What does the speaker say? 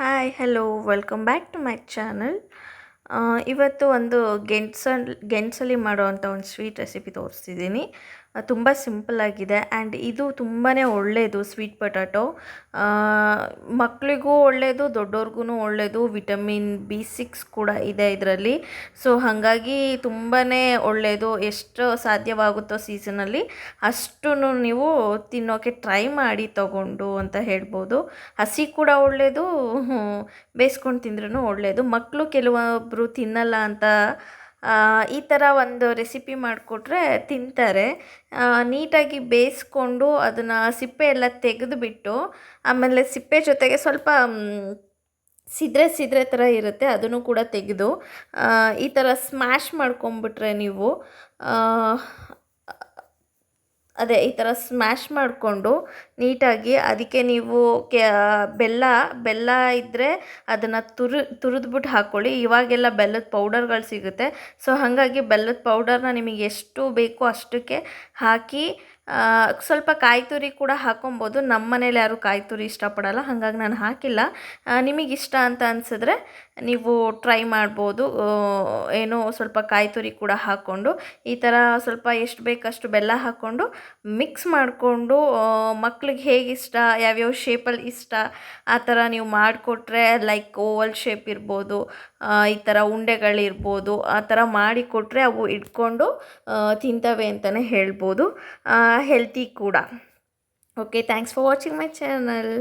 Hi hello welcome back to my channel ಇವತ್ತು ಒಂದು ಗೆಣಸಲ್ಲಿ ಗೆಣಸಲ್ಲಿ ಮಾಡೋವಂಥ ಒಂದು ಸ್ವೀಟ್ ರೆಸಿಪಿ ತೋರಿಸ್ತಿದ್ದೀನಿ. ತುಂಬ ಸಿಂಪಲ್ಲಾಗಿದೆ ಆ್ಯಂಡ್ ಇದು ತುಂಬಾ ಒಳ್ಳೆಯದು ಸ್ವೀಟ್ ಪೊಟ್ಯಾಟೊ ಮಕ್ಕಳಿಗೂ ಒಳ್ಳೆಯದು ದೊಡ್ಡವ್ರಿಗೂ ಒಳ್ಳೆಯದು ವಿಟಮಿನ್ ಬಿ ಸಿಕ್ಸ್ ಕೂಡ ಇದೆ ಇದರಲ್ಲಿ. ಸೊ ಹಾಗಾಗಿ ತುಂಬಾ ಒಳ್ಳೆಯದು ಎಷ್ಟು ಸಾಧ್ಯವಾಗುತ್ತೋ ಸೀಸನಲ್ಲಿ ಅಷ್ಟು ನೀವು ತಿನ್ನೋಕ್ಕೆ ಟ್ರೈ ಮಾಡಿ ತಗೊಂಡು ಅಂತ ಹೇಳ್ಬೋದು. ಹಸಿ ಕೂಡ ಒಳ್ಳೆಯದು ಬೇಯಿಸ್ಕೊಂಡು ತಿಂದ್ರೂ ಒಳ್ಳೆಯದು ಮಕ್ಕಳು ಕೆಲವೊಬ್ಬರು ತಿನ್ನಲ್ಲ ಅಂತ ಈ ಥರ ಒಂದು ರೆಸಿಪಿ ಮಾಡಿಕೊಟ್ರೆ ತಿಂತಾರೆ. ನೀಟಾಗಿ ಬೇಯಿಸ್ಕೊಂಡು ಅದನ್ನು ಸಿಪ್ಪೆ ಎಲ್ಲ ತೆಗೆದುಬಿಟ್ಟು, ಆಮೇಲೆ ಸಿಪ್ಪೆ ಜೊತೆಗೆ ಸ್ವಲ್ಪ ಸಿದ್ರೆ ಸಿದ್ರೆ ಥರ ಇರುತ್ತೆ, ಅದನ್ನು ಕೂಡ ತೆಗೆದು ಈ ಥರ ಸ್ಮ್ಯಾಶ್ ಮಾಡ್ಕೊಂಬಿಟ್ರೆ ನೀವು ಅದೇ ಈ ಥರ ಸ್ಮ್ಯಾಶ್ ಮಾಡಿಕೊಂಡು ನೀಟಾಗಿ ಅದಕ್ಕೆ ನೀವು ಕೆ ಬೆಲ್ಲ ಬೆಲ್ಲ ಇದ್ದರೆ ಅದನ್ನು ತುರು ತುರಿದ್ಬಿಟ್ಟು ಹಾಕ್ಕೊಳ್ಳಿ ಇವಾಗೆಲ್ಲ ಬೆಲ್ಲದ ಪೌಡರ್ಗಳು ಸಿಗುತ್ತೆ. ಸೊ ಹಾಗಾಗಿ ಬೆಲ್ಲದ ಪೌಡರ್ನ ನಿಮಗೆ ಎಷ್ಟು ಬೇಕೋ ಅಷ್ಟಕ್ಕೆ ಹಾಕಿ ಸ್ವಲ್ಪ ಕಾಯಿ ತುರಿ ಕೂಡ ಹಾಕೊಬೋದು. ನಮ್ಮ ಮನೇಲಿ ಯಾರು ಕಾಯಿ ತುರಿ ಇಷ್ಟಪಡಲ್ಲ, ಹಾಗಾಗಿ ನಾನು ಹಾಕಿಲ್ಲ. ನಿಮಗಿಷ್ಟ ಅಂತ ಅನಿಸಿದ್ರೆ ನೀವು ಟ್ರೈ ಮಾಡ್ಬೋದು. ಏನು ಸ್ವಲ್ಪ ಕಾಯಿ ತುರಿ ಕೂಡ ಹಾಕ್ಕೊಂಡು, ಈ ಥರ ಸ್ವಲ್ಪ ಎಷ್ಟು ಬೇಕಷ್ಟು ಬೆಲ್ಲ ಹಾಕ್ಕೊಂಡು ಮಿಕ್ಸ್ ಮಾಡಿಕೊಂಡು ಮಕ್ಳಿಗೆ ಹೇಗೆ ಇಷ್ಟ, ಯಾವ್ಯಾವ ಶೇಪಲ್ಲಿ ಇಷ್ಟ, ಆ ಥರ ನೀವು ಮಾಡಿಕೊಟ್ರೆ ಲೈಕ್ ಓವಲ್ ಶೇಪ್ ಇರ್ಬೋದು ಈ ಥರ ಉಂಡೆಗಳಿರ್ಬೋದು, ಆ ಥರ ಮಾಡಿಕೊಟ್ರೆ ಅವು ಇಟ್ಕೊಂಡು ತಿಂತವೆ ಅಂತಲೇ ಹೇಳ್ಬೋದು. ಹೆಲ್ತಿ ಕೂಡ. Okay thanks for watching my channel